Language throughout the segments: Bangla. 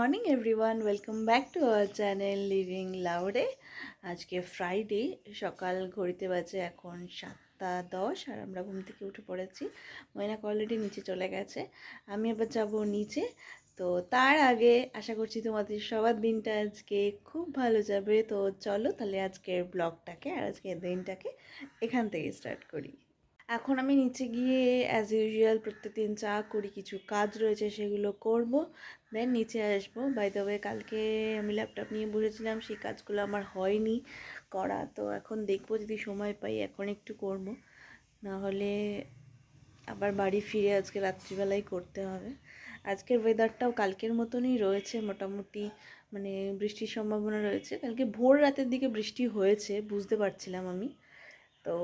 Morning everyone welcome back to our channel living লাউডে আজকে ফ্রাইডে সকাল ঘড়িতে বাজে এখন সাতটা দশ, আর আমরা ঘুম থেকে উঠে পড়েছি। ময়নাক অলরেডি নিচে চলে গেছে। আমি এবার যাব নিচে। তো তার আগে আশা করছি তোমাদের সবার দিনটা আজকে খুব ভালো যাবে। তো চলো তাহলে আজকের ব্লগটাকে আর আজকের দিনটাকে এখান থেকে স্টার্ট করি। এখন আমি নিচে গিয়ে অ্যাজ ইউজুয়াল প্রত্যেকদিন চা করি, কিছু কাজ রয়েছে, সেগুলো করব। দেন নিচে আসব। বাই দ্য ওয়ে কালকে আমি ল্যাপটপ নিয়ে বসেছিলাম, সেই কাজগুলো আমার হয়নি করা। তো এখন দেখব যদি সময় পাই, এখন একটু করব। নাহলে আবার বাড়ি ফিরে আজকে রাত্রিবেলায় করতে হবে। আজকের ওয়েদারটাও কালকের মতনই রয়েছে, মোটামুটি মানে বৃষ্টির সম্ভাবনা রয়েছে। কালকে ভোর রাতের দিকে বৃষ্টি হয়েছে, বুঝতে পারছিলাম আমি। তো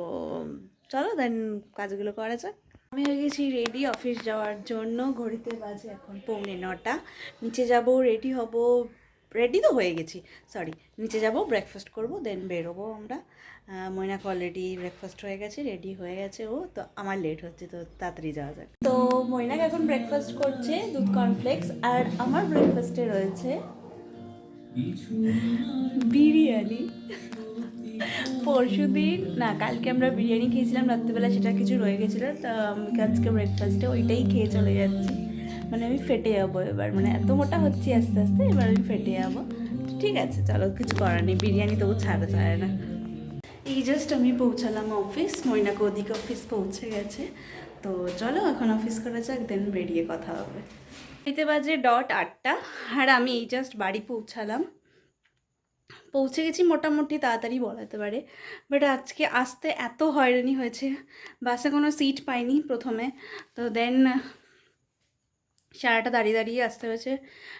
চলো দেন কাজগুলো করা যাক। আমি হয়ে গেছি রেডি অফিস যাওয়ার জন্য। ঘড়িতে বাজে এখন পৌনে নটা। নিচে যাব রেডি হব। রেডি তো হয়ে গেছি। সরি নিচে যাব ব্রেকফাস্ট করব দেন বেরোবো আমরা। মৈনাক অলরেডি ব্রেকফাস্ট হয়ে গেছে রেডি হয়ে গেছে ও। তো আমার লেট হচ্ছে তো তাড়াতাড়ি যাওয়া যাক। তো মৈনাক এখন ব্রেকফাস্ট করছে দুধ কর্নফ্লেক্স আর আমার ব্রেকফাস্টে রয়েছে বিরিয়ানি পরশু দিন না, কালকে আমরা বিরিয়ানি খেয়েছিলাম, রাত্রিবেলা সেটা কিছু রয়ে গেছিল, তা আজকে ব্রেকফাস্টে ওইটাই খেয়ে চলে যাচ্ছি। মানে আমি ফেটে যাব এবার মানে এত মোটা হচ্ছি আস্তে আস্তে, এবার আমি ফেটে যাব। ঠিক আছে, চলো, কিছু করার নেই, বিরিয়ানি তবু ছাড়া যায় না। এই জাস্ট আমি পৌঁছালাম অফিস ময়নাকে ওদিকে অফিস পৌঁছে গেছে। তো চলো, এখন অফিস করা যাক দেন বেরিয়ে কথা হবে। এতে বাজে ডট আটটা, আর আমি এই জাস্ট বাড়ি পৌঁছালাম। পৌঁছে গেছি মোটামুটি তাড়াতাড়ি বলাতে পারে। বাট আজকে আসতে এত হয়রানি হয়েছে। বাসে কোনো সিট পাইনি প্রথমে। তো দেন সারাটা দাঁড়িয়ে দাঁড়িয়ে আসতে হয়েছে।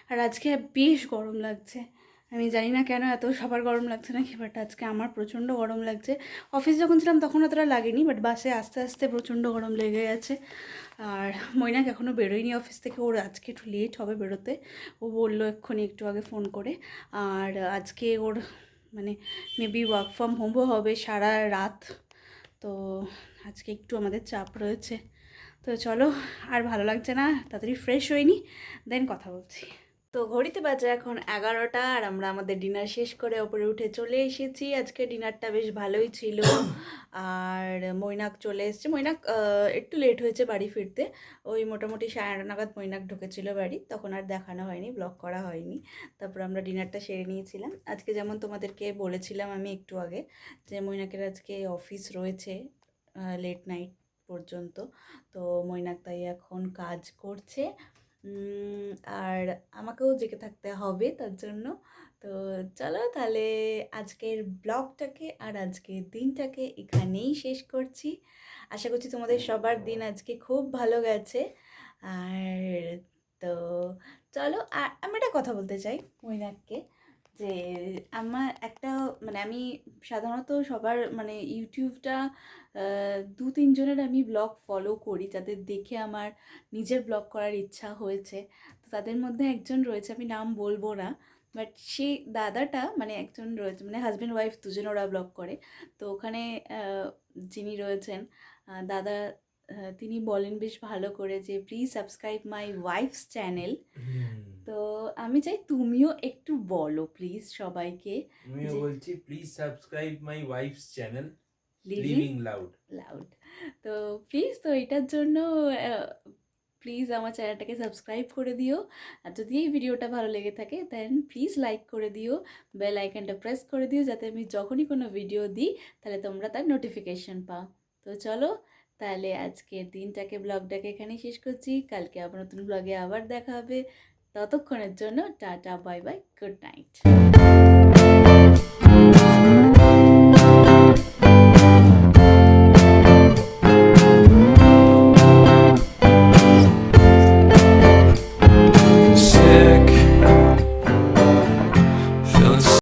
আর আজকে বেশ গরম লাগছে। আমি জানি না কেন এত সবার গরম লাগছে নাকি বাট আজকে আমার প্রচণ্ড গরম লাগছে। অফিস যখন ছিলাম তখন অতটা লাগেনি বাট বাসে আস্তে আস্তে প্রচণ্ড গরম লেগে গেছে। আর মৈনাক এখনও বেরোয়নি অফিস থেকে, ওর আজকে একটু লেট হবে বেরোতে। ও বলল এক্ষুনি একটু আগে ফোন করে। আর আজকে ওর মানে মেবি ওয়ার্ক ফ্রম হোমও হবে সারা রাত। তো আজকে একটু আমাদের চাপ রয়েছে। তো চলো, আর ভালো লাগছে না, তাড়াতাড়ি ফ্রেশ হয়নি দেন কথা বলছি। তো ঘড়িতে বাজে এখন এগারোটা আর আমরা আমাদের ডিনার শেষ করে ওপরে উঠে চলে এসেছি। আজকে ডিনারটা বেশ ভালোই ছিল। আর মৈনাক চলে এসেছে। মৈনাক একটু লেট হয়েছে বাড়ি ফিরতে। ওই মোটামুটি সাড়ে আটটা নাগাদ মৈনাক ঢুকেছিল বাড়ি। তখন আর দেখানো হয়নি ব্লগ করা হয়নি। তারপর আমরা ডিনারটা সেরে নিয়েছিলাম। আজকে যেমন তোমাদেরকে বলেছিলাম আমি একটু আগে যে মৈনাকের আজকে অফিস রয়েছে লেট নাইট পর্যন্ত। তো মৈনাক তাই এখন কাজ করছে। আর আমাকেও জেগে থাকতে হবে তার জন্য। তো চলো তাহলে আজকের ব্লগটাকে আর আজকের দিনটাকে এখানেই শেষ করছি। আশা করছি তোমাদের সবার দিন আজকে খুব ভালো গেছে। আর তো চলো, আর আমি একটা কথা বলতে চাই মৈনাককে। যে আমার একটা মানে আমি সাধারণত সবার মানে ইউটিউবটা দু তিনজনের আমি ব্লগ ফলো করি, যাদের দেখে আমার নিজের ব্লগ করার ইচ্ছা হয়েছে। তো তাদের মধ্যে একজন রয়েছে, আমি নাম বলব না বাট সেই দাদাটা মানে একজন রয়েছে মানে হাজব্যান্ড ওয়াইফ দুজন ওরা ব্লগ করে। তো ওখানে যিনি রয়েছেন দাদা তিনি বলেন বেশ ভালো করে যে please subscribe my wife's channel তো আমি চাই তুমিও একটু বলো প্লিজ সবাইকে। আমিও বলছি please subscribe my wife's channel living loud loud তো প্লিজ তো এটার জন্য প্লিজ আমার চ্যানেলটাকে সাবস্ক্রাইব করে দিও। আর যদি এই ভিডিওটা ভালো লেগে থাকে দেন প্লিজ লাইক করে দিও বেল আইকনটা প্রেস করে দিও যাতে আমি যখনই কোনো ভিডিও দিই তাহলে তোমরা তার নোটিফিকেশন পাও। তো চলো তাহলে আজকের দিনটাকে ব্লগটাকে এখানেই শেষ করছি। কালকে আবার নতুন ব্লগে আবার দেখা হবে। ততক্ষণের জন্য tata bye bye good night.